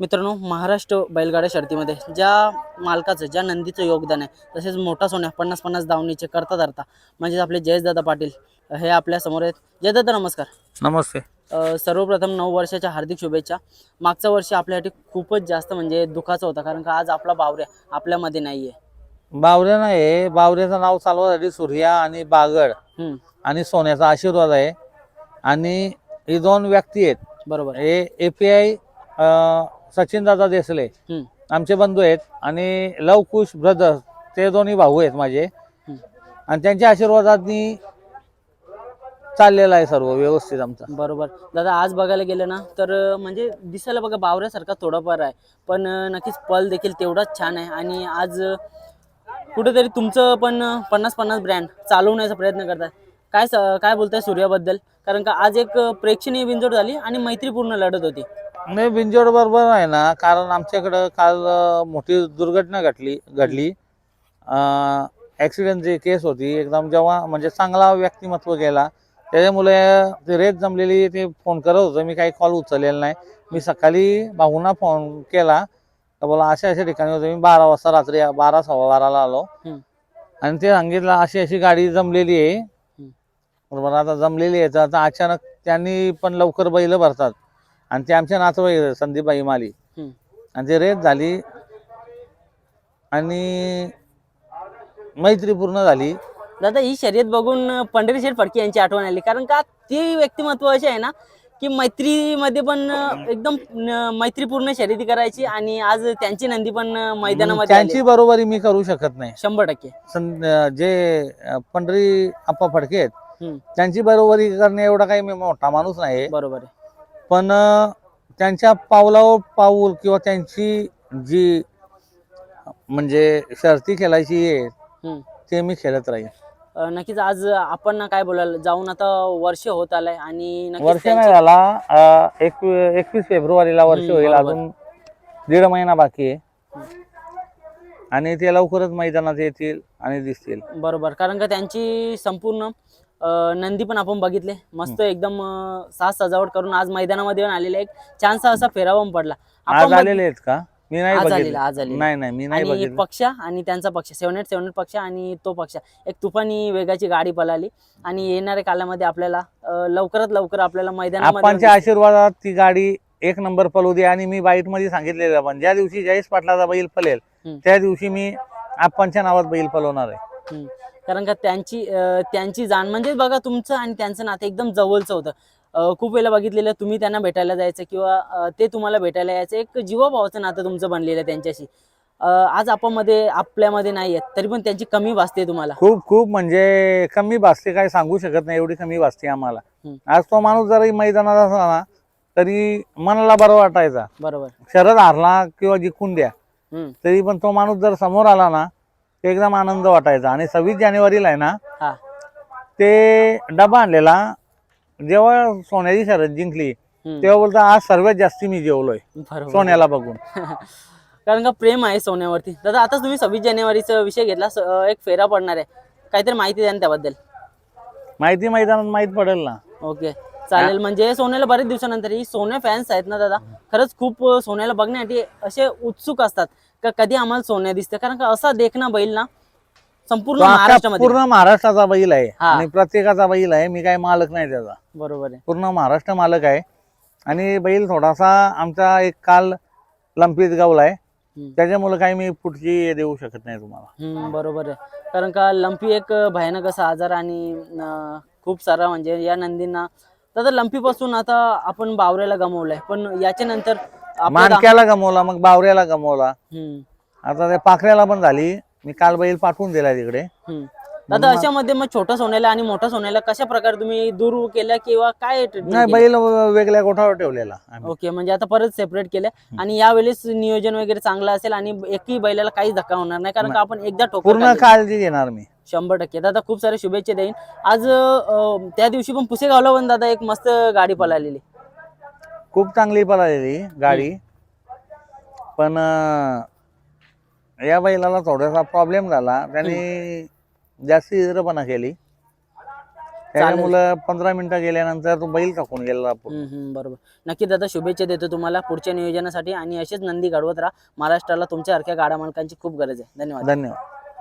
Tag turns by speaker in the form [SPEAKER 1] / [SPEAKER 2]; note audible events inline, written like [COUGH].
[SPEAKER 1] मित्रांनो महाराष्ट्र बैलगाड्या शर्तीमध्ये ज्या मालकाचं ज्या नंदीचं योगदान आहे तसेच मोठा सोन्या पन्नास पन्नास दावणीचे करता धरता म्हणजेच आपले जयेशदादा पाटील हे आपल्यासमोर आहेत. जयदादा नमस्कार.
[SPEAKER 2] नमस्ते.
[SPEAKER 1] सर्वप्रथम नऊ वर्षाच्या हार्दिक शुभेच्छा. मागच्या वर्षी आपल्यासाठी खूपच जास्त म्हणजे दुखाचा होता कारण का आज आपला बावऱ्या आपल्यामध्ये नाही आहे
[SPEAKER 2] बावरे नाही बावऱ्याचं नाव चालवण्यासाठी सूर्या आणि बागड आणि सोन्याचा आशीर्वाद आहे. आणि ही दोन व्यक्ती आहेत.
[SPEAKER 1] बरोबर.
[SPEAKER 2] हे ए पी आय सचिन दादा देसले
[SPEAKER 1] हम्म,
[SPEAKER 2] आमचे बंधू आहेत आणि लवकुश ब्रदर्स ते दोन्ही भाऊ आहेत माझे. आणि त्यांच्या आशीर्वादाने चाललेलं आहे सर्व व्यवस्थित आमचं.
[SPEAKER 1] बरोबर. दादा आज बघायला गेलं ना तर अ, म्हणजे दिसायला बघा बावऱ्यासारखा थोडाफार आहे. पण अ, नक्कीच पल देखील तेवढाच छान आहे. आणि आज अ, कुठेतरी तुमचं पण अ, पन्नास पन्नास ब्रँड चालवण्याचा प्रयत्न करताय. काय स- काय बोलताय सूर्याबद्दल? कारण का आज एक अ, प्रेक्षणीय बिंजोड झाली आणि मैत्रीपूर्ण लढत होती.
[SPEAKER 2] नाही बिंजोड बरोबर आहे ना. कारण आमच्याकडं काल मोठी दुर्घटना घडली. घडली ॲक्सिडेंटची केस होती एकदम जेव्हा म्हणजे चांगला व्यक्तिमत्व गेला त्याच्यामुळे ते रेत जमलेली ते फोन करत होतं. मी काही कॉल उचललेला नाही. मी सकाळी भाऊंना फोन केला. तर बोला अशा अशा ठिकाणी होते. मी बारा वाजता रात्री बारा सव्वा बाराला आलो. आणि ते सांगितलं अशी अशी गाडी जमलेली आहे. बरोबर आता जमलेली आहे. तर आता अचानक त्यांनी पण लवकर बैल भरतात. आणि ते आमचे नातेवाईक आहेत, संदीपबाई माली. आणि ते रेत झाली. आणि मैत्रीपूर्ण झाली.
[SPEAKER 1] दादा ही शर्यत बघून पंढरी शेठ फडके यांची आठवण आली. कारण का ती व्यक्तिमत्व असे आहे ना की मैत्रीमध्ये पण एकदम मैत्रीपूर्ण शर्यती करायची आणि आज त्यांची नंदी पण मैदानामध्ये.
[SPEAKER 2] त्यांची बरोबरी मी करू शकत नाही.
[SPEAKER 1] शंभर टक्के.
[SPEAKER 2] जे पंढरी आप्पा फडके आहेत त्यांची बरोबरी करणे एवढा काही मी मोठा माणूस नाही
[SPEAKER 1] बरोबर आहे.
[SPEAKER 2] पण त्यांच्या पावलावर पाऊल किंवा त्यांची जी म्हणजे शर्ती खेळायची आहे. ते मी खेळत राहील
[SPEAKER 1] नक्कीच आज आपण ना काय बोलायला जाऊन आता वर्ष होत आलंय आणि
[SPEAKER 2] वर्ष नाही झाला एकवीस फेब्रुवारीला वर्ष होईल. अजून दीड महिना बाकी आहे आणि ते लवकरच मैदानात येतील आणि दिसतील
[SPEAKER 1] बरोबर कारण का त्यांची संपूर्ण नंदी पण आपण बघितले. मस्त एकदम साज सजावट करून आज मैदानामध्ये येऊन आलेले एक छानसा असा फेरावा पडला.
[SPEAKER 2] आज
[SPEAKER 1] आपण
[SPEAKER 2] आलेले आहेत का? मी नाही
[SPEAKER 1] आज आलेला, आज आलेला.
[SPEAKER 2] नाही नाही मी नाही
[SPEAKER 1] पक्ष आणि त्यांचा पक्ष सेवन एट पक्ष आणि तो पक्ष. एक तुफानी वेगाची गाडी पळाली आणि येणाऱ्या कालामध्ये आपल्याला लवकरात लवकर आपल्याला मैदानामध्ये
[SPEAKER 2] आशीर्वादात ती गाडी एक नंबर पलू दे आणि मी बाईटमध्ये सांगितलेलं पण ज्या दिवशी जयेश पाटलाचा बैल पलेल. त्या दिवशी मी आपांच्या नावात बैल पलवणार आहे.
[SPEAKER 1] कारण का त्यांची त्यांची जाण म्हणजे बघा तुमचं आणि त्यांचं नातं एकदम जवळचं होतं. खूप वेळेला बघितलेलं तुम्ही त्यांना भेटायला जायचं किंवा ते तुम्हाला भेटायला यायचं. एक जीवाभावाचं नातं तुमचं बनलेलं आहे त्यांच्याशी. आज आपण मध्ये आपल्यामध्ये नाही आहेत तरी पण त्यांची कमी भासते तुम्हाला.
[SPEAKER 2] खूप खूप म्हणजे कमी भासते काय सांगू शकत नाही एवढी कमी भासते आम्हाला. आज तो माणूस जरी मैदानात असला ना तरी मनाला बरं वाटायचा.
[SPEAKER 1] बरोबर.
[SPEAKER 2] शरद हारला किंवा जिंकून द्या. तरी पण तो माणूस जर समोर आला ना ते एकदम आनंद वाटायचा. आणि सव्वीस जानेवारीला आहे ना
[SPEAKER 1] हा.
[SPEAKER 2] ते डबा आणलेला जेव्हा सोन्याची शरद जिंकली
[SPEAKER 1] हम्म.
[SPEAKER 2] तेव्हा बोलता आज सर्वात जास्ती मी जेवलोय.
[SPEAKER 1] बरोबर.
[SPEAKER 2] सोन्याला बघून. [LAUGHS]
[SPEAKER 1] कारण का प्रेम आहे सोन्यावरती. दादा आता तुम्ही सव्वीस जानेवारीचा विषय घेतला स- अ, एक फेरा पडणार आहे. काहीतरी माहिती द्या ना त्याबद्दल.
[SPEAKER 2] माहिती मैदानात माहीत पडेल ना.
[SPEAKER 1] ओके. चालेल म्हणजे सोन्याला बरेच दिवसानंतर ही सोन्या फॅन्स आहेत ना दादा? खरंच खूप अ, सोन्याला बघण्यासाठी असे उत्सुक असतात. का कधी आम्हाला सोन्या दिसते कारण का असा देखना बैल ना संपूर्ण महाराष्ट्रामध्ये.
[SPEAKER 2] पूर्ण महाराष्ट्राचा बैल आहे
[SPEAKER 1] हा.
[SPEAKER 2] आणि प्रत्येकाचा बैल आहे मी काय मालक नाही त्याचा.
[SPEAKER 1] बरोबर आहे.
[SPEAKER 2] पूर्ण महाराष्ट्र मालक आहे. आणि बैल थोडासा आमचा एक काल लंपीत गावलाय
[SPEAKER 1] हम्म.
[SPEAKER 2] त्याच्यामुळे काही मी पुढची देऊ शकत नाही तुम्हाला.
[SPEAKER 1] हम्म, बरोबर आहे. कारण का लंपी एक भयानक असा आजार आणि अं, खूप सारा म्हणजे या नंदींना. दादा लंपी पासून आता आपण बावऱ्याला गमावलंय. पण याच्या नंतर
[SPEAKER 2] मानक्याला गमवला मग बावऱ्याला गमवला. आता त्या पाखऱ्याला पण झाली. मी काल बैल पाठवून दिला तिकडे.
[SPEAKER 1] दादा अशामध्ये मग छोटा सोन्याला आणि मोठा सोन्याला कशा प्रकारे तुम्ही दूर केल्या किंवा काय
[SPEAKER 2] नाही? बैल वेगळ्या गोठावर ठेवलेला.
[SPEAKER 1] ओके म्हणजे आता परत सेपरेट केलं आणि यावेळेस नियोजन वगैरे चांगलं असेल आणि एकही बैलाला काहीच धक्का होणार नाही कारण का आपण एकदा
[SPEAKER 2] पूर्ण. काळजी घेणार मी.
[SPEAKER 1] शंभर टक्के. दादा खूप सारे शुभेच्छा देईन. आज त्या दिवशी पण पुसेगावला पण दादा एक मस्त गाडी पळालेली.
[SPEAKER 2] खूप चांगली पळालेली गाडी. पण अं, या बैलाला थोडासा प्रॉब्लेम झाला. त्यांनी जास्ती हिरपणा केली. त्याच्यामुळं पंधरा मिनिटं गेल्यानंतर तो बैल कापून गेला आपण
[SPEAKER 1] हम्म, हम्म, बरोबर. नक्की दादा शुभेच्छा देतो तुम्हाला पुढच्या नियोजनासाठी. आणि असेच नंदी घडवत राहा. महाराष्ट्राला तुमच्यासारख्या गाडा मालकांची खूप गरज आहे. धन्यवाद.
[SPEAKER 2] धन्यवाद.